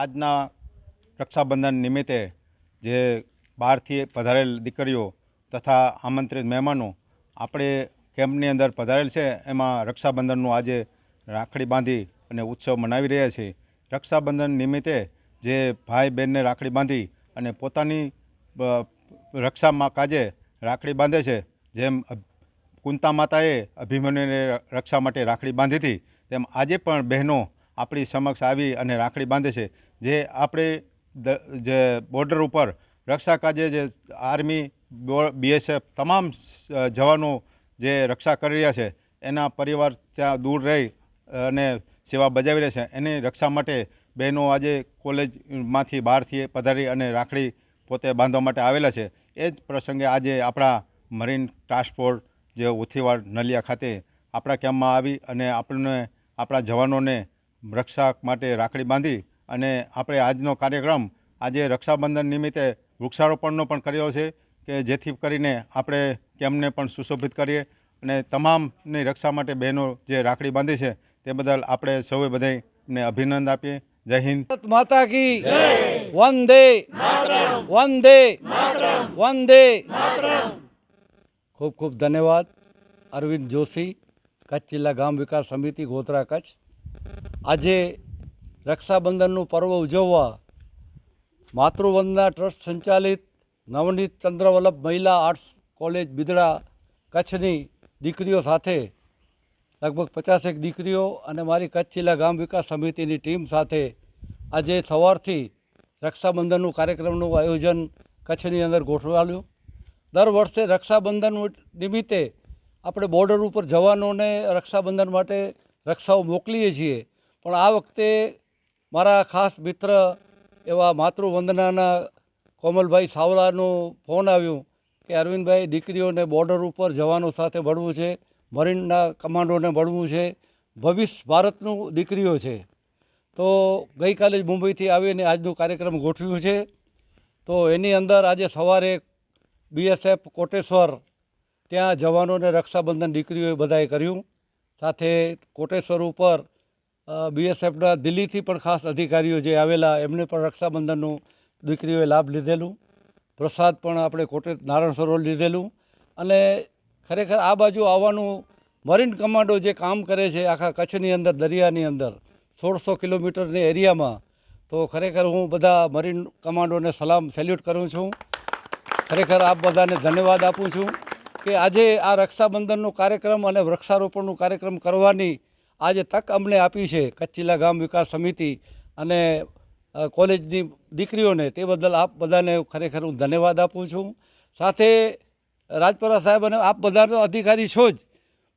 આજના રક્ષાબંધન નિમિત્તે જે બહારથી પધારેલ દીકરીઓ તથા આમંત્રિત મહેમાનો આપણે કેમ્પની અંદર પધારેલ છે, એમાં રક્ષાબંધનનું આજે રાખડી બાંધી અને ઉત્સવ મનાવી રહ્યા છીએ રક્ષાબંધન નિમિત્તે જે ભાઈ બહેનને રાખડી બાંધી અને પોતાની રક્ષામાં કાજે રાખડી બાંધે છે, જેમ કુંતા માતાએ અભિમન્યુને રક્ષા માટે રાખડી બાંધી હતી, તેમ આજે પણ બહેનો આપણી સમક્ષ આવી અને રાખડી બાંધે છે. જે આપણે જે બોર્ડર ઉપર રક્ષા કાજે જે આર્મી બીએસએફ તમામ જવાનો જે રક્ષા કરી રહ્યા છે, એના પરિવાર ત્યાં દૂર રહી અને સેવા બજાવી રહ્યા છે. એની રક્ષા માટે બહેનો આજે કોલેજમાંથી બહારથી પધારી અને રાખડી પોતે બાંધવા માટે આવેલા છે. એ જ પ્રસંગે આજે આપણા મરીન ટ્રાન્સપોર્ટ જે ઉથીવાડ નલિયા ખાતે આપણા કેમ્પમાં આવી અને આપણને, આપણા જવાનોને રક્ષા માટે રાખડી બાંધી અને આપણે આજનો કાર્યક્રમ આજે રક્ષાબંધન નિમિત્તે વૃક્ષારોપણનો પણ કર્યો છે કે જેથી કરીને આપણે તેમને પણ સુશોભિત કરીએ અને તમામની રક્ષા માટે બહેનો જે રાખડી બાંધી છે તે બદલ આપણે સૌએ બધાને અભિનંદન આપીએ. જય હિન્દ. માતા કી વંદે. વંદે. વંદે. ખૂબ ખૂબ ધન્યવાદ. અરવિંદ જોશી, કચ્છ જિલ્લા ગામ વિકાસ સમિતિ ગોધરા કચ્છ. આજે રક્ષાબંધનનું પર્વ ઉજવવા માતૃવંદના ટ્રસ્ટ સંચાલિત નવનીત ચંદ્રવલ્લભ મહિલા આર્ટ્સ કોલેજ બિદડા કચ્છની દીકરીઓ સાથે લગભગ પચાસેક દીકરીઓ અને મારી કચ્છ જિલ્લા ગામ વિકાસ સમિતિની ટીમ સાથે આજે સવારથી રક્ષાબંધનનું કાર્યક્રમનું આયોજન કચ્છની અંદર ગોઠવાયું. દર વર્ષે રક્ષાબંધન નિમિત્તે આપણે બોર્ડર ઉપર જવાનોને રક્ષાબંધન માટે રક્ષાઓ મોકલીએ છીએ. પણ આ વખતે મારા ખાસ મિત્ર એવા માતૃવંદનાના કોમલભાઈ સાવલાનો ફોન આવ્યો કે અરવિંદભાઈ દીકરીઓને બોર્ડર ઉપર જવાનો સાથે મળવું છે, મરીનના કમાન્ડોને મળવું છે, ભવિષ્ય ભારતનું દીકરીઓ છે. તો ગઈકાલે જ મુંબઈથી આવીને આજનો કાર્યક્રમ ગોઠવ્યું છે. તો એની અંદર આજે સવારે બીએસએફ કોટેશ્વર ત્યાં જવાનોને રક્ષાબંધન દીકરીઓએ બધાએ કર્યું. સાથે કોટેશ્વર ઉપર બીએસએફના દિલ્હીથી પણ ખાસ અધિકારીઓ જે આવેલા, એમને પણ રક્ષાબંધનનું દીકરીઓએ લાભ લીધેલું. પ્રસાદ પણ આપણે કોટે નારાયણ સરોવર લીધેલું. અને ખરેખર આ બાજુ આવવાનું મરીન કમાન્ડો જે કામ કરે છે આખા કચ્છની અંદર, દરિયાની અંદર, સોળસો કિલોમીટરની એરિયામાં, તો ખરેખર હું બધા મરીન કમાન્ડોને સલામ સેલ્યુટ કરું છું. ખરેખર આપ બધાને ધન્યવાદ આપું છું કે આજે આ રક્ષાબંધનનો કાર્યક્રમ અને વૃક્ષારોપણનો કાર્યક્રમ કરવાની આજે તક અમને આપી છે કચ્છ જિલ્લા ગામ વિકાસ સમિતિ અને કોલેજની દીકરીઓને તે બદલ આપ બધાને ખરેખર હું ધન્યવાદ આપું છું. સાથે રાજપરા સાહેબ અને આપ બધા તો અધિકારી છો જ,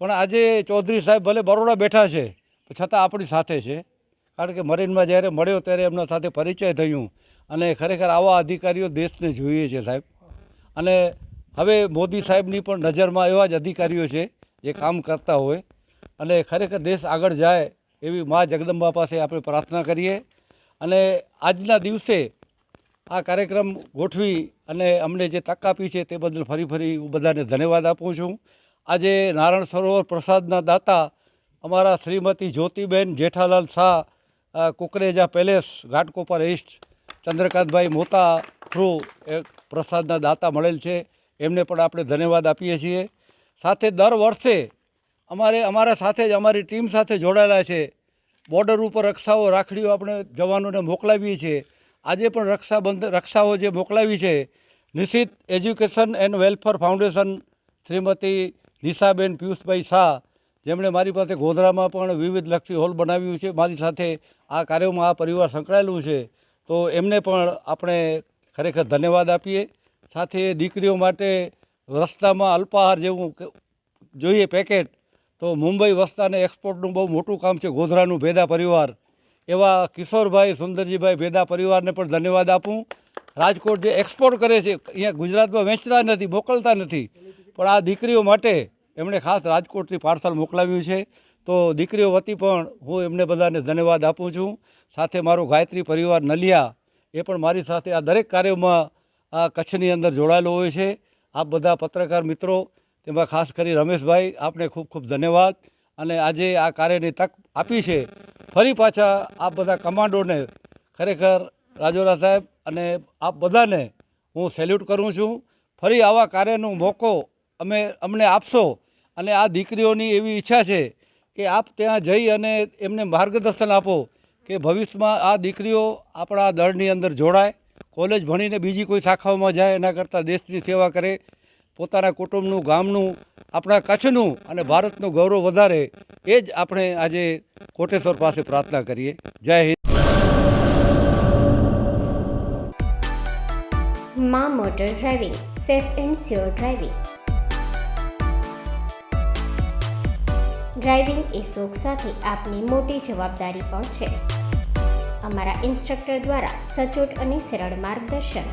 પણ આજે ચૌધરી સાહેબ ભલે બરોડા બેઠા છે છતાં આપણી સાથે છે. કારણ કે મરીનમાં જ્યારે મળ્યો ત્યારે એમના સાથે પરિચય થયું અને ખરેખર આવા અધિકારીઓ દેશને જોઈએ છે સાહેબ. અને હવે મોદી સાહેબની પણ નજરમાં એવા જ અધિકારીઓ છે, જે કામ કરતા હોય. અને ખરેખર દેશ આગળ જાય એવી મા જગદંબા પાસે આપણે પ્રાર્થના કરીએ. અને આજના દિવસે આ કાર્યક્રમ ગોઠવી અને અમને જે તક આપી છે તે બદલ ફરી ફરી હું બધાને ધન્યવાદ આપું છું. આજે નારાયણ સરોવર પ્રસાદના દાતા અમારા Shrimati Jyotiben Jethalal Shah Kukreja palace Ghatkopar east Chandrakantbhai Mota through એ પ્રસાદના દાતા મળેલ છે. એમને પણ આપણે ધન્યવાદ આપીએ છીએ. સાથે દર વર્ષે અમારે, અમારા સાથે જ, અમારી ટીમ સાથે જોડાયેલા છે. બોર્ડર ઉપર રક્ષાઓ રાખડીઓ આપણે જવાનોને મોકલાવીએ છીએ. આજે પણ રક્ષાબંધ, રક્ષાઓ જે મોકલાવી છે Nishchit education and welfare foundation Shrimati Nishaben Piyushbhai Shah, જેમણે મારી પાસે ગોધરામાં પણ વિવિધ લક્ષી હોલ બનાવ્યું છે. મારી સાથે આ કાર્યોમાં આ પરિવાર સંકળાયેલું છે. તો એમને પણ આપણે ખરેખર ધન્યવાદ આપીએ. સાથે દીકરીઓ માટે રસ્તામાં અલ્પાહાર જેવું જોઈએ પેકેટ તો મુંબઈ વસ્તાને એક્સપોર્ટનું બહુ મોટું કામ છે ગોધરાનું ભેદા પરિવાર. એવા કિશોરભાઈ, સુંદરજીભાઈ ભેદા પરિવારને પણ ધન્યવાદ આપું. રાજકોટ જે એક્સપોર્ટ કરે છે, અહીંયા ગુજરાતમાં વેચતા નથી, મોકલતા નથી. પણ આ દીકરીઓ માટે એમણે ખાસ રાજકોટથી પાર્સલ મોકલાવ્યું છે. તો દીકરીઓ વતી પણ હું એમને બધાને ધન્યવાદ આપું છું. સાથે મારો ગાયત્રી પરિવાર નલિયા, એ પણ મારી સાથે આ દરેક કાર્યોમાં આ કચ્છની અંદર જોડાયેલો હોય છે. આપ બધા પત્રકાર મિત્રો તેમાં ખાસ કરી રમેશભાઈ, આપને ખૂબ ખૂબ ધન્યવાદ. અને આજે આ કાર્યની તક આપી છે. ફરી પાછા આ બધા કમાન્ડોને ખરેખર રાજોરા સાહેબ અને આપ બધાને હું સેલ્યુટ કરું છું. ફરી આવા કાર્યનો મોકો અમે, અમને આપશો. અને આ દીકરીઓની એવી ઈચ્છા છે કે આપ ત્યાં જઈ અને એમને માર્ગદર્શન આપો કે ભવિષ્યમાં આ દીકરીઓ આપણા દળની અંદર જોડાય, કોલેજ ભણીને બીજી કોઈ શાખાઓમાં જાય, એના કરતાં દેશની સેવા કરે. પોતાના કુટુંબનું, ગામનું, આપણા કચ્છનું અને ભારતનું ગૌરવ વધારે એ જ આપણે આજે કોટેશ્વર પાસે પ્રાર્થના કરીએ. Jai Hind. Maa motor driving, safe and sure driving. Driving એ શોખ સાથે આપની મોટી જવાબદારી પણ છે. અમારા ઇન્સ્ટ્રક્ટર દ્વારા સચોટ અને સરળ માર્ગદર્શન.